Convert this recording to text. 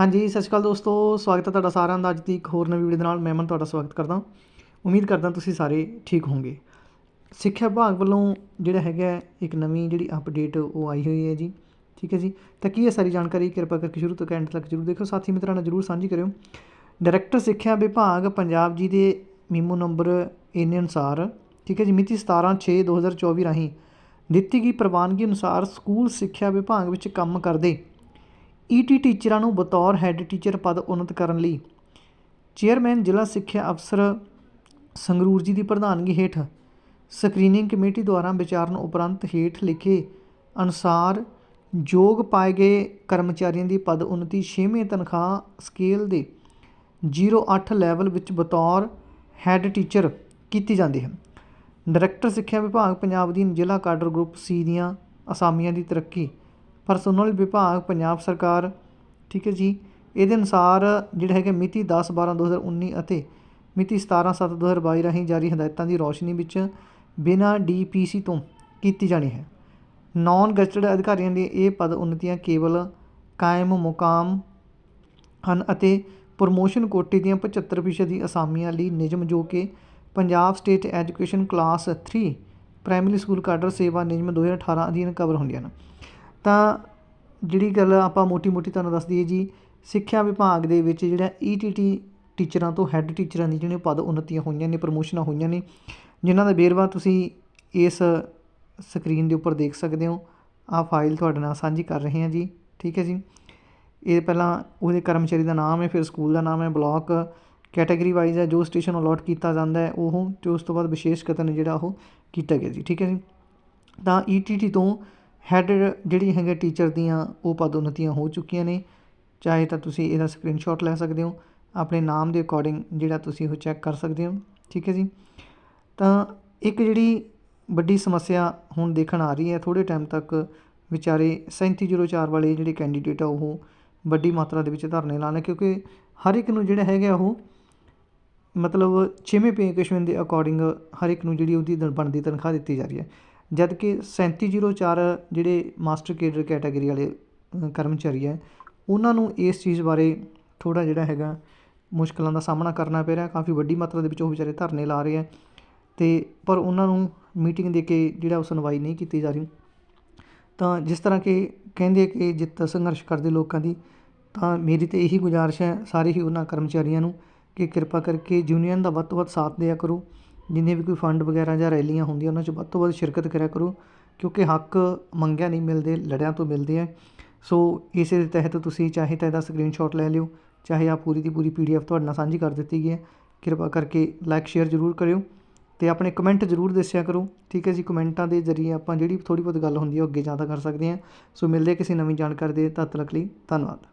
ਹਾਂਜੀ, ਸਤਿ ਸ਼੍ਰੀ ਅਕਾਲ ਦੋਸਤੋ, ਸਵਾਗਤ ਹੈ ਤੁਹਾਡਾ ਸਾਰਿਆਂ ਦਾ ਅੱਜ ਦੀ ਇੱਕ ਹੋਰ ਨਵੀਂ ਵੀਡੀਓ ਦੇ ਨਾਲ। ਮੈਂ ਮਨ ਤੁਹਾਡਾ ਸਵਾਗਤ ਕਰਦਾ ਉਮੀਦ ਕਰਦਾ ਤੁਸੀਂ ਸਾਰੇ ਠੀਕ ਹੋਵੋਗੇ। ਸਿੱਖਿਆ ਵਿਭਾਗ ਵੱਲੋਂ ਜਿਹੜਾ ਹੈਗਾ ਇੱਕ ਨਵੀਂ ਜਿਹੜੀ ਅਪਡੇਟ ਉਹ ਆਈ ਹੋਈ ਹੈ ਜੀ। ਠੀਕ ਹੈ ਜੀ? ਤਾਂ ਕੀ ਹੈ ਸਾਰੀ ਜਾਣਕਾਰੀ ਕਿਰਪਾ ਕਰਕੇ ਸ਼ੁਰੂ ਤੋਂ ਐਂਡ ਤੱਕ ਜਰੂਰ ਦੇਖੋ। ਸਾਥੀ ਮਿੱਤਰਾਂ ਨਾਲ ਜਰੂਰ ਸਾਂਝੀ ਕਰਿਓ। ਡਾਇਰੈਕਟਰ ਸਿੱਖਿਆ ਵਿਭਾਗ ਪੰਜਾਬ ਜੀ ਦੇ ਮੀਮੋ ਨੰਬਰ ਇਨ ਅਨੁਸਾਰ, ਠੀਕ ਹੈ ਜੀ, ਮਿਤੀ 17/6/2024 ਰਾਹੀਂ ਦਿੱਤੀ ਗਈ ਪ੍ਰਵਾਨਗੀ ਅਨੁਸਾਰ ਸਕੂਲ ਸਿੱਖਿਆ ਵਿਭਾਗ ਵਿੱਚ ਕੰਮ ਕਰਦੇ ਈਟੀ ਟੀਚਰਾਂ ਨੂੰ ਬਤੌਰ ਹੈੱਡ ਟੀਚਰ ਪਦ ਉਨਤ ਕਰਨ ਲਈ। ਚੇਅਰਮੈਨ ਜ਼ਿਲ੍ਹਾ ਸਿੱਖਿਆ ਅਫਸਰ ਸੰਗਰੂਰ ਜੀ ਦੀ ਪ੍ਰਧਾਨਗੀ ਹੇਠ ਸਕਰੀਨਿੰਗ ਕਮੇਟੀ ਦੁਆਰਾ ਵਿਚਾਰਨ ਉਪਰੰਤ ਹੇਠ ਲਿਖੇ ਅਨੁਸਾਰ ਯੋਗ ਪਾਏ ਗਏ ਕਰਮਚਾਰੀਆਂ ਦੀ ਪਦ ਉਨਤੀ 6ਵੇਂ ਤਨਖਾਹ ਸਕੇਲ ਦੇ 08 ਲੈਵਲ ਵਿੱਚ ਬਤੌਰ ਹੈੱਡ ਟੀਚਰ ਕੀਤੀ ਜਾਂਦੀ ਹੈ। ਡਾਇਰੈਕਟਰ ਸਿੱਖਿਆ ਵਿਭਾਗ ਪੰਜਾਬ ਦੀ ਜ਼ਿਲ੍ਹਾ ਕਾਡਰ ਗਰੁੱਪ ਸੀ ਦੀਆਂ ਅਸਾਮੀਆਂ ਦੀ ਤਰੱਕੀ ਪਰਸਨਲ ਵਿਭਾਗ, ਪੰਜਾਬ ਸਰਕਾਰ, ਠੀਕ ਹੈ ਜੀ। ਇਹਦੇ ਅਨੁਸਾਰ ਜਿਹੜੇ ਹੈਗੇ ਮਿਤੀ 10 12 2019 ਅਤੇ ਮਿਤੀ 17 7 2022 ਰਾਹੀਂ ਜਾਰੀ ਹਦਾਇਤਾਂ ਦੀ ਰੌਸ਼ਨੀ ਵਿੱਚ ਬਿਨਾਂ ਡੀਪੀਸੀ ਤੋਂ ਕੀਤੀ ਜਾਣੀ ਹੈ। ਨਾਨ ਗਜ਼ਟਡ ਅਧਿਕਾਰੀਆਂ ਦੀ ਇਹ ਪਦ ਉન્નਤੀਆਂ ਕੇਵਲ ਕਾਇਮ ਮੁਕਾਮ ਹਨ ਅਤੇ ਪ੍ਰਮੋਸ਼ਨ ਕੋਟੇ ਦੀਆਂ 75% ਦੀ ਅਸਾਮੀਆਂ ਲਈ ਨਿਯਮ ਜੋ ਕਿ Punjab state education class 3 primary school cadre ਸੇਵਾ ਨਿਯਮ 2018 ਅਧੀਨ ਕਵਰ ਹੁੰਦੀਆਂ ਹਨ। ਤਾਂ ਜਿਹੜੀ ਗੱਲ ਆਪਾਂ ਮੋਟੀ-ਮੋਟੀ ਤੁਹਾਨੂੰ ਦੱਸ ਦਈਏ ਜੀ, ਸਿੱਖਿਆ ਵਿਭਾਗ ਦੇ ਵਿੱਚ ਜਿਹੜਾ ਈ ਟੀ ਟੀਚਰਾਂ ਤੋਂ ਹੈੱਡ ਟੀਚਰਾਂ ਦੀ ਜਿਹੜੀਆਂ ਪਦ ਉન્નਤੀਆਂ ਹੋਈਆਂ ਨੇ ਪ੍ਰਮੋਸ਼ਨਾਂ ਹੋਈਆਂ ਨੇ, ਜਿਨ੍ਹਾਂ ਦਾ ਵੇਰਵਾ ਤੁਸੀਂ ਇਸ ਸਕਰੀਨ ਦੇ ਉੱਪਰ ਦੇਖ ਸਕਦੇ ਹੋ। ਆਹ ਫਾਈਲ ਤੁਹਾਡੇ ਨਾਲ ਸਾਂਝੀ ਕਰ ਰਹੇ ਹਾਂ ਜੀ, ਠੀਕ ਹੈ ਜੀ? ਇਹ ਪਹਿਲਾਂ ਉਹਦੇ ਕਰਮਚਾਰੀ ਦਾ ਨਾਮ ਹੈ, ਫਿਰ ਸਕੂਲ ਦਾ ਨਾਮ ਹੈ ਬਲਾਕ ਕੈਟਾਗਰੀ ਵਾਈਜ਼ ਹੈ, ਜੋ ਸਟੇਸ਼ਨ ਅਲੋਟ ਕੀਤਾ ਜਾਂਦਾ ਹੈ, ਉਹ ਤੇ ਉਸ ਤੋਂ ਬਾਅਦ ਵਿਸ਼ੇਸ਼ ਕਤਨ ਜਿਹੜਾ ਉਹ ਕੀਤਾ ਗਿਆ ਜੀ, ਠੀਕ ਹੈ ਜੀ? ਤਾਂ ਈਟੀਟੀ ਤੋਂ ਹੈੱਡ ਜਿਹੜੀ ਹੈਗੇ ਟੀਚਰ ਦੀਆਂ, ਉਹ ਪਦ ਹੋ ਚੁੱਕੀਆਂ ਨੇ। ਚਾਹੇ ਤਾਂ ਤੁਸੀਂ ਇਹਦਾ ਸਕਰੀਨਸ਼ਾਟ ਲੈ ਸਕਦੇ ਹੋ। ਆਪਣੇ ਨਾਮ ਦੇ ਅਕੋਰਡਿੰਗ ਜਿਹੜਾ ਤੁਸੀਂ ਉਹ ਚੈੱਕ ਕਰ ਸਕਦੇ ਹੋ। ਠੀਕ ਹੈ ਜੀ? ਤਾਂ ਇੱਕ ਜਿਹੜੀ ਵੱਡੀ ਸਮੱਸਿਆ ਹੁਣ ਦੇਖਣ ਆ ਰਹੀ ਹੈ ਥੋੜੇ ਟਾਈਮ ਤੱਕ ਵਿਚਾਰੇ 3704 ਵਾਲੇ ਜਿਹੜੇ ਕੈਂਡੀਡੇਟ ਆ, ਉਹ ਵੱਡੀ ਮਾਤਰਾ ਦੇ ਵਿੱਚ ਧਰਨੇ ਲਾਣੇ। ਕਿਉਂਕਿ ਹਰ ਇੱਕ ਨੂੰ ਜਿਹੜਾ ਹੈਗਾ ਉਹ ਮਤਲਬ 6ਵੇਂ ਪੇ ਕਮਿਸ਼ਨ ਦੇ ਅਕੋਰਡਿੰਗ ਹਰ ਇੱਕ ਨੂੰ ਜਿਹੜੀ ਉਹਦੀ ਬਣਦੀ ਤਨਖਾਹ ਦਿੱਤੀ ਜਾ ਰਹੀ ਹੈ। ਜਦ ਕਿ 3704 ਜਿਹੜੇ ਮਾਸਟਰ ਕੇਡਰ ਕੈਟਾਗਰੀ ਵਾਲੇ ਕਰਮਚਾਰੀ ਹੈ, ਉਹਨਾਂ ਨੂੰ ਇਸ ਚੀਜ਼ ਬਾਰੇ ਥੋੜ੍ਹਾ ਜਿਹੜਾ ਹੈਗਾ ਮੁਸ਼ਕਲਾਂ ਦਾ ਸਾਹਮਣਾ ਕਰਨਾ ਪੈ ਰਿਹਾ। ਕਾਫੀ ਵੱਡੀ ਮਾਤਰਾ ਦੇ ਵਿੱਚ ਉਹ ਵਿਚਾਰੇ ਧਰਨੇ ਲਾ ਰਹੇ ਆ ਅਤੇ ਪਰ ਉਹਨਾਂ ਨੂੰ ਮੀਟਿੰਗ ਦੇ ਕੇ ਜਿਹੜਾ ਉਹ ਸੁਣਵਾਈ ਨਹੀਂ ਕੀਤੀ ਜਾ ਰਹੀ। ਤਾਂ ਜਿਸ ਤਰ੍ਹਾਂ ਕਿ ਕਹਿੰਦੇ ਕਿ ਜਿੱਤ ਸੰਘਰਸ਼ ਕਰਦੇ ਲੋਕਾਂ ਦੀ, ਤਾਂ ਮੇਰੀ ਤੇ ਇਹੀ ਗੁਜ਼ਾਰਿਸ਼ ਹੈ ਸਾਰੇ ਹੀ ਉਹਨਾਂ ਕਰਮਚਾਰੀਆਂ ਨੂੰ ਕਿ ਕਿਰਪਾ ਕਰਕੇ ਯੂਨੀਅਨ ਦਾ ਵੱਧ ਤੋਂ ਵੱਧ ਸਾਥ ਦਿਆ ਕਰੋ। ਜਿੰਨੇ ਵੀ ਕੋਈ ਫੰਡ ਵਗੈਰਾ ਜਾਂ ਰੈਲੀਆਂ ਹੁੰਦੀਆਂ, ਉਹਨਾਂ 'ਚ ਵੱਧ ਤੋਂ ਵੱਧ ਸ਼ਿਰਕਤ ਕਰਿਆ ਕਰੋ, ਕਿਉਂਕਿ ਹੱਕ ਮੰਗਿਆ ਨਹੀਂ ਮਿਲਦੇ, ਲੜਿਆਂ ਤੋਂ ਮਿਲਦੇ ਹੈ ਸੋ ਇਸੇ ਦੇ ਤਹਿਤ ਤੁਸੀਂ ਚਾਹੇ ਤਾਂ ਇਹਦਾ ਸਕਰੀਨਸ਼ਾਟ ਲੈ ਲਿਓ, ਚਾਹੇ ਆ ਪੂਰੀ ਦੀ ਪੂਰੀ ਪੀਡੀਐਫ ਤੁਹਾਡੇ ਨਾਲ ਸਾਂਝੀ ਕਰ ਦਿੱਤੀ ਗਈ ਹੈ, ਕਿਰਪਾ ਕਰਕੇ ਲਾਈਕ ਸ਼ੇਅਰ ਜ਼ਰੂਰ ਕਰਿਓ ਤੇ ਆਪਣੇ ਕਮੈਂਟ ਜ਼ਰੂਰ ਦੱਸਿਆ ਕਰੋ। ਠੀਕ ਹੈ ਜੀ, ਕਮੈਂਟਾਂ ਦੇ ਜ਼ਰੀਏ ਆਪਾਂ ਜਿਹੜੀ ਥੋੜੀ ਬਹੁਤ ਗੱਲ ਹੁੰਦੀ ਹੈ ਉਹ ਅੱਗੇ ਜ਼ਿਆਦਾ ਕਰ ਸਕਦੇ ਹਾਂ। ਸੋ ਮਿਲਦੇ ਕਿਸੇ ਨਵੀਂ ਜਾਣਕਾਰੀ ਦੇ ਤਦ ਤੱਕ ਲਈ, ਧੰਨਵਾਦ।